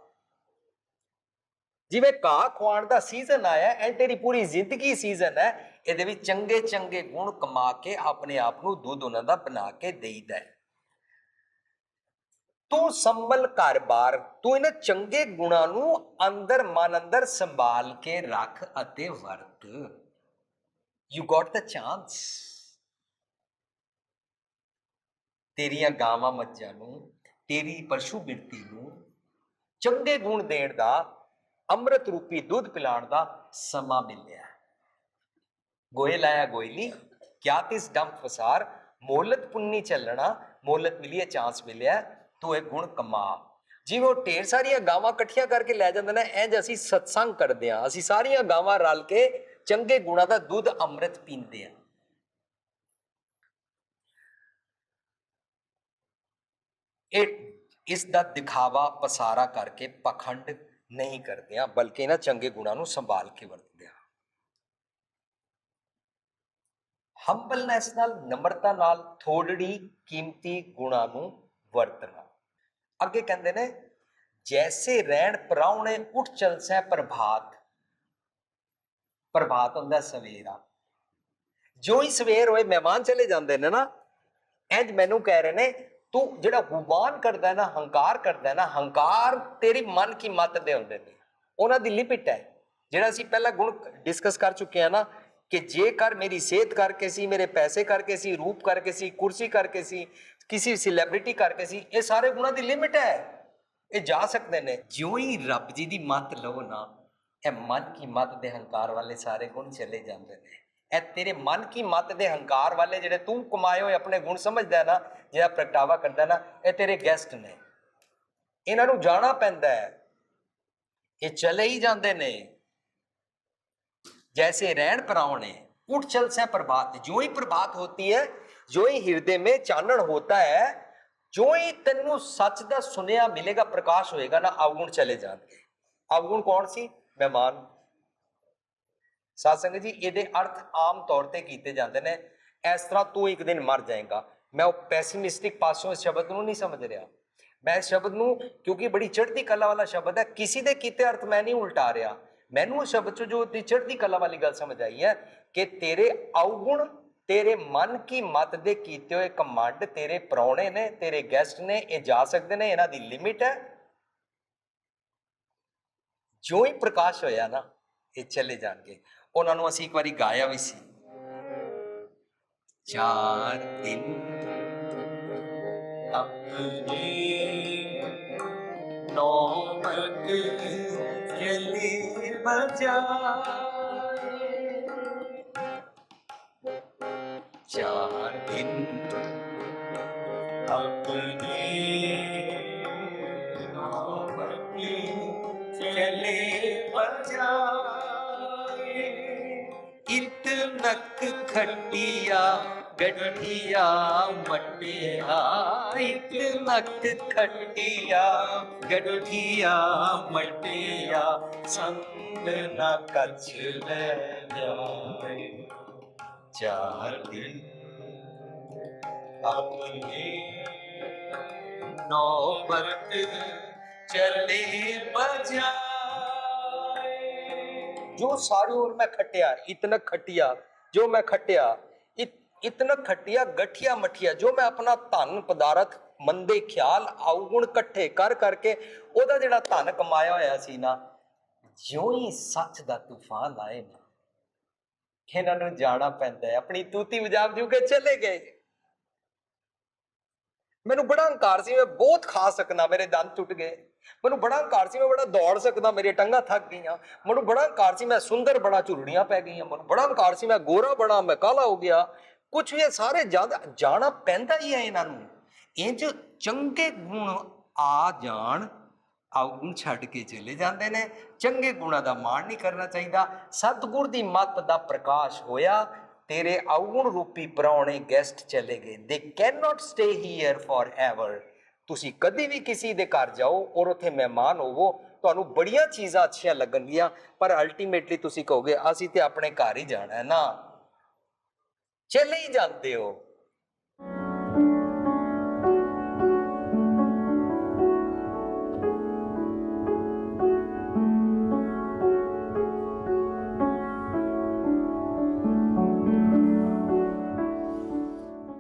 ਜਿਵੇਂ ਘਾਹ ਖਵਾਉਣ ਦਾ ਸੀਜ਼ਨ ਆਇਆ ਐ ਤੇਰੀ ਪੂਰੀ ਜ਼ਿੰਦਗੀ ਸੀਜ਼ਨ ਹੈ, ਇਹਦੇ ਵਿੱਚ ਚੰਗੇ ਚੰਗੇ ਗੁਣ ਕਮਾ ਕੇ ਆਪਣੇ ਆਪ ਨੂੰ ਦੁੱਧ ਉਹਨਾਂ ਦਾ ਬਣਾ ਕੇ ਦੇਈਦਾ ਹੈ। ਤੂੰ ਸੰਭਲ ਘਰ-ਬਾਰ, ਤੂੰ ਇਹਨਾਂ ਚੰਗੇ ਗੁਣਾਂ ਨੂੰ ਅੰਦਰ ਮਨ ਅੰਦਰ ਸੰਭਾਲ ਕੇ ਰੱਖ ਅਤੇ ਵਰਤ। ਯੂ ਗਾਟ ਦਾ ਚਾਂਸ ਤੇਰੀਆਂ ਗਾਵਾਂ ਮੱਝਾਂ ਨੂੰ, ਤੇਰੀ ਪਸ਼ੂ ਬਿਰਤੀ ਨੂੰ ਚੰਗੇ ਗੁਣ ਦੇਣ ਦਾ ਅੰਮ੍ਰਿਤ ਰੂਪੀ ਦੁੱਧ ਪਿਲਾਉਣ ਦਾ ਸਮਾਂ ਮਿਲਿਆ। ਗੋਏ ਲਾਇਆ ਗੋਇਲੀ ਕਿਆ ਤਿਸ ਡੰਮ ਫਸਾਰ ਮੋਲਤ ਪੁੰਨੀ ਚੱਲਣਾ ਮੋਲਤ ਮਿਲੀਏ ਚਾਂਸ ਮਿਲਿਆ, ਤੂੰ ਇਹ ਗੁਣ ਕਮਾ। ਜਿਵੇਂ ਉਹ ਢੇਰ ਸਾਰੀਆਂ ਗਾਵਾਂ ਇਕੱਠੀਆਂ ਕਰਕੇ ਲੈ ਜਾਂਦਾ ਨੇ ਇੰਜ ਅਸੀਂ ਸਤਸੰਗ ਕਰਦੇ ਹਾਂ, ਅਸੀਂ ਸਾਰੀਆਂ ਗਾਵਾਂ ਰਲ ਕੇ ਚੰਗੇ ਗੁਣਾਂ ਦਾ ਦੁੱਧ ਅੰਮ੍ਰਿਤ ਪੀਂਦੇ ਹਾਂ। ਇਹ, ਇਸ ਦਾ ਦਿਖਾਵਾ ਪਸਾਰਾ ਕਰਕੇ ਪਖੰਡ ਨਹੀਂ ਕਰਦੇ ਆ ਬਲਕਿ ਇਹਨਾਂ ਚੰਗੇ ਗੁਣਾਂ ਨੂੰ ਸੰਭਾਲ ਕੇ ਵਰਤਦੇ ਆ ਹੰਬਲਨੈਸ ਨਾਲ ਨਮਰਤਾ ਨਾਲ ਥੋੜੜੀ ਕੀਮਤੀ ਗੁਣਾਂ ਨੂੰ ਵਰਤਣਾ। ਅੱਗੇ ਕਹਿੰਦੇ ਨੇ, ਜੈਸੇ ਰਹਿਣ ਪਰਾਉਣੇ ਉੱਠ ਚਲਸੈ ਪ੍ਰਭਾਤ। ਪ੍ਰਭਾਤ ਹੁੰਦਾ ਸਵੇਰਾ। ਜੋ ਹੀ ਸਵੇਰ ਹੋਏ, ਮਹਿਮਾਨ ਚਲੇ ਜਾਂਦੇ ਨੇ ਨਾ ਇੰਜ ਮੈਨੂੰ ਕਹਿ ਰਹੇ ਨੇ ਤੂੰ ਜਿਹੜਾ ਗੁਬਾਨ ਕਰਦਾ ਹੈ ਨਾ, ਹੰਕਾਰ ਕਰਦਾ ਹੈ ਨਾ, ਹੰਕਾਰ ਤੇਰੀ ਮਨ ਕੀ ਮਤ ਦੇ ਹੁੰਦੇ ਨੇ। ਉਹਨਾਂ ਦੀ ਲਿਮਿਟ ਹੈ। ਜਿਹੜਾ ਅਸੀਂ ਪਹਿਲਾਂ ਗੁਣ ਡਿਸਕਸ ਕਰ ਚੁੱਕੇ ਆ ਨਾ, ਕਿ ਜੇਕਰ ਮੇਰੀ ਸਿਹਤ ਕਰਕੇ ਸੀ, ਮੇਰੇ ਪੈਸੇ ਕਰਕੇ ਸੀ, ਰੂਪ ਕਰਕੇ ਸੀ, ਕੁਰਸੀ ਕਰਕੇ ਸੀ, ਕਿਸੇ ਸੈਲੀਬ੍ਰਿਟੀ ਕਰਕੇ ਸੀ, ਇਹ ਸਾਰੇ ਗੁਣਾਂ ਦੀ ਲਿਮਿਟ ਹੈ। ਇਹ ਜਾ ਸਕਦੇ ਨੇ। ਜਿਉਂ ਹੀ ਰੱਬ ਜੀ ਦੀ ਮੱਤ ਲਓ ਨਾ, ਇਹ ਮਨ ਕੀ ਮਤ ਦੇ ਹੰਕਾਰ ਵਾਲੇ ਸਾਰੇ ਗੁਣ ਚਲੇ ਜਾਂਦੇ ਨੇ। ਇਹ ਤੇਰੇ ਮਨ ਕੀ ਮਤ ਦੇ ਹੰਕਾਰ ਵਾਲੇ ਜਿਹੜੇ ਤੂੰ ਕਮਾਏ ਹੋਏ ਆਪਣੇ ਗੁਣ ਸਮਝਦਾ ਹੈ ਨਾ ਜਿਹੜਾ ਪ੍ਰਗਟਾਵਾ ਕਰਦਾ ਨਾ ਇਹ ਤੇਰੇ ਗੈਸਟ ਨੇ ਇਹਨਾਂ ਨੂੰ ਜਾਣਾ ਪੈਂਦਾ ਹੈ ਇਹ ਚਲੇ ਹੀ ਜਾਂਦੇ ਨੇ जैसे रैन परावणे उठ चल से प्रभात जो ही प्रभात होती है जो ही हृदय में चानन होता है जो ही तेनू सच ਦਾ ਸੁਨਿਆ ਮਿਲੇਗਾ ਪ੍ਰਕਾਸ਼ ਹੋਏਗਾ ਨਾ ਅਵਗੁਣ ਚਲੇ ਜਾਣਗੇ ਅਵਗੁਣ ਕੌਣ ਸੀ ਮਹਿਮਾਨ ਸਾਧ ਸੰਗਤ ਜੀ, ਇਹਦੇ ਅਰਥ ਆਮ ਤੌਰ ਤੇ ਕੀਤੇ ਜਾਂਦੇ ਨੇ, ਇਸ ਤਰ੍ਹਾਂ ਤੂੰ ਇੱਕ ਦਿਨ ਮਰ ਜਾਏਗਾ। ਮੈਂ ਉਹ ਪੈਸਿਮਿਸਟਿਕ ਪਾਸੋਂ ਇਸ ਸ਼ਬਦ ਨੂੰ ਨਹੀਂ ਸਮਝ ਰਿਹਾ। ਮੈਂ ਇਸ ਸ਼ਬਦ ਨੂੰ, ਕਿਉਂਕਿ ਬੜੀ ਚੜ੍ਹਦੀ ਕਲਾ ਵਾਲਾ ਸ਼ਬਦ ਹੈ, ਕਿਸੇ ਦੇ ਕੀਤੇ ਅਰਥ ਮੈਂ ਨਹੀਂ ਉਲਟਾ ਰਿਹਾ। ਮੈਨੂੰ ਉਹ ਸ਼ਬਦ ਚ ਜੋ ਦੀ ਚੜ੍ਹਦੀ ਕਲਾ ਵਾਲੀ ਗੱਲ ਸਮਝ ਆਈ ਹੈ, ਕਿ ਤੇਰੇ ਔਗੁਣ ਤੇਰੇ ਮਨ ਕੀ ਮਤ ਦੇ ਕੀਤੇ ਹੋਏ ਕਮਾਂਡ ਤੇਰੇ ਪ੍ਰਾਹੁਣੇ ਨੇ, ਤੇਰੇ ਗੈਸਟ ਨੇ, ਇਹ ਜਾ ਸਕਦੇ ਨੇ, ਇਹਨਾਂ ਦੀ ਲਿਮਿਟ ਹੈ। ਜੋ ਹੀ ਪ੍ਰਕਾਸ਼ ਹੋਇਆ ਨਾ ਇਹ ਚਲੇ ਜਾਣਗੇ। ਉਹਨਾਂ ਨੂੰ ਅਸੀਂ ਇੱਕ ਵਾਰੀ ਗਾਇਆ ਵੀ ਸੀ। ਚਾਰ ਦਿਨ ਆਪਣੇ ਨੌਬਤ ਚਲੇ ਬਜਾਏ ਇਤਨਕ ਖਟਿਆ ਗਠਿਆ ਮਟਿਆ ਇਤਨਕ ਖਟਿਆ ਗਠਿਆ ਮਟਿਆ ਸੰਗ ਨਾ ਕਛ ਲੈ ਜਾਏ ਚਾਰ ਦਿਨ ਆਪਣੇ ਨੌਬਤ ਚਲੇ ਬਜਾਏ ਜੋ ਸਾਰੀ ਉਮਰ ਮੈਂ ਖਟਿਆ ਇਤਨਾ ਖਟਿਆ ਜੋ ਮੈਂ ਖਟਿਆ ਇਤਨਾ ਖਟਿਆ, ਗਠਿਆ ਮਠਿਆ, ਜੋ ਮੈਂ ਆਪਣਾ ਧਨ ਪਦਾਰਥ, ਮੰਦੇ ਖਿਆਲ ਆਉਗੁਣ ਇਕੱਠੇ ਕਰ, ਕਰਕੇ ਉਹਦਾ ਜਿਹੜਾ ਧਨ ਕਮਾਇਆ ਹੋਇਆ ਸੀ ਨਾ, ਜਿਉਂ ਹੀ ਸੱਚ ਦਾ ਤੂਫਾਨ ਆਏ ਨਾ, ਇਹਨਾਂ ਨੂੰ ਜਾਣਾ ਪੈਂਦਾ ਹੈ। ਆਪਣੀ ਤੂਤੀ ਵਜਾ ਵਜੂ ਕੇ ਚਲੇ ਗਏ। ਮੈਨੂੰ ਬੜਾ ਹੰਕਾਰ ਸੀ, ਮੈਂ ਬਹੁਤ ਖਾ ਸਕਣਾ ਮੇਰੇ ਦੰਦ ਟੁੱਟ ਗਏ। ਮੈਨੂੰ ਬੜਾ ਹੰਕਾਰ ਸੀ, ਮੈਂ ਬੜਾ ਦੌੜ ਸਕਦਾ, ਮੇਰੀ ਟੰਗਾਂ ਥੱਕ ਗਈਆਂ। ਮੈਨੂੰ ਬੜਾ ਹੰਕਾਰ ਸੀ, ਮੈਂ ਸੁੰਦਰ ਬੜਾ ਝੁਰੜੀਆਂ ਪੈ ਗਈਆਂ। ਮੈਨੂੰ ਬੜਾ ਹੰਕਾਰ ਸੀ, ਮੈਂ ਗੋਰਾ ਬੜਾ ਮੈਂ ਕਾਲਾ ਹੋ ਗਿਆ। ਕੁਝ ਵੀ ਇਹ ਸਾਰੇ ਜ਼ਿਆਦਾ ਜਾਣਾ ਪੈਂਦਾ ਹੀ ਹੈ ਇਹਨਾਂ ਨੂੰ। ਇੰਜ ਚੰਗੇ ਗੁਣ ਆ ਜਾਣ ਔਗੁਣ ਛੱਡ ਕੇ ਚਲੇ ਜਾਂਦੇ ਨੇ। ਚੰਗੇ ਗੁਣਾਂ ਦਾ ਮਾਣ ਨਹੀਂ ਕਰਨਾ ਚਾਹੀਦਾ। ਸਤਿਗੁਰ ਦੀ ਮੱਤ ਦਾ ਪ੍ਰਕਾਸ਼ ਹੋਇਆ। ਤੇਰੇ ਔਗੁਣ ਰੂਪੀ ਪ੍ਰਾਹੁਣੇ ਗੈਸਟ ਚਲੇ ਗਏ। They can not stay here forever ਤੁਸੀਂ ਕਦੇ ਵੀ ਕਿਸੇ ਦੇ ਘਰ ਜਾਓ ਔਰ ਉੱਥੇ ਮਹਿਮਾਨ ਹੋਵੋ, ਤੁਹਾਨੂੰ ਬੜੀਆਂ ਚੀਜ਼ਾਂ ਅੱਛੀਆਂ ਲੱਗਣਗੀਆਂ, ਪਰ ਅਲਟੀਮੇਟਲੀ ਤੁਸੀਂ ਕਹੋਗੇ, ਅਸੀਂ ਤੇ ਆਪਣੇ ਘਰ ਹੀ ਜਾਣਾ ਹੈ ਨਾ। ਚਲੇ ਹੀ ਜਾਂਦੇ ਹੋ।